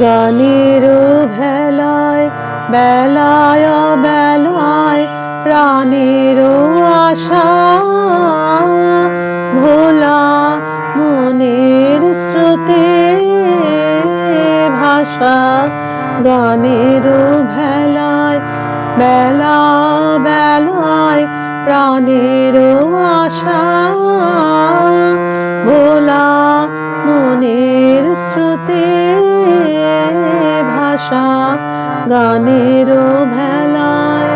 গানের ভেলায় বেলায় বেলায় প্রাণের আশা। গানের ভেলায়, বেলা বেলায়, প্রাণের আশা। ভোলা মনের স্রোতে ভাষা, গানের ভেলায়।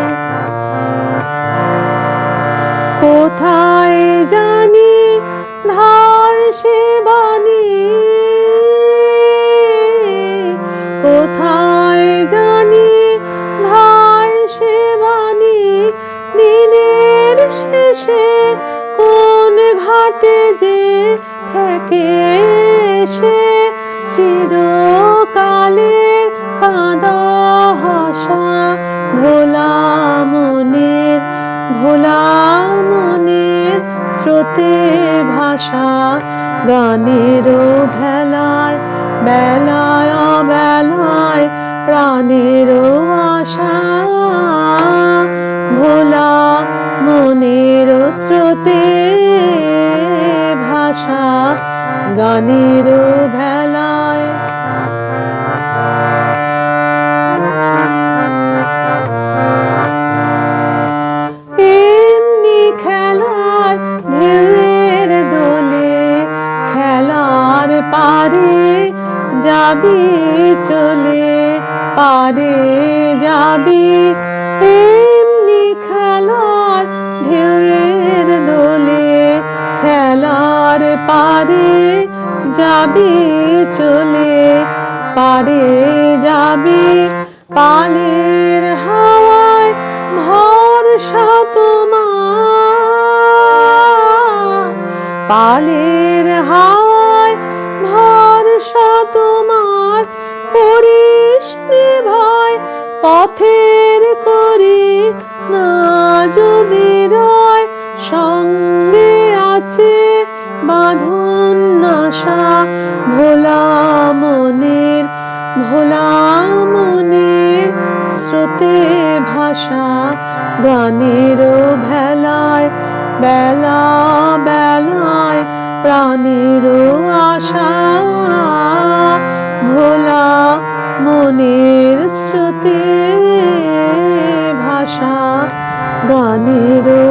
কোথায় জানি ধার সে বাণী কোন ঘাটে যে থেকে সে চিরকালে কাদা হাসা ভোলা মনের ভোলা মনের স্রোতে ভাষা গানের ভেলায় বেলায় বেলায় প্রাণের আশা চলে পারে যাবি। এমনি খেলার ঢেউয়ের দোলে খেলার পারে যাবি চলে পারে যাবি। পথের করি না যদি রয় সঙ্গে আছে বাঁধন নাশা ভোলা মনের ভোলা মনের স্রোতে ভাষা গানের ভেলায়, বেলা বেলায় প্রাণের আশা, ভোলা মনের স্রোতে ভাষা গানের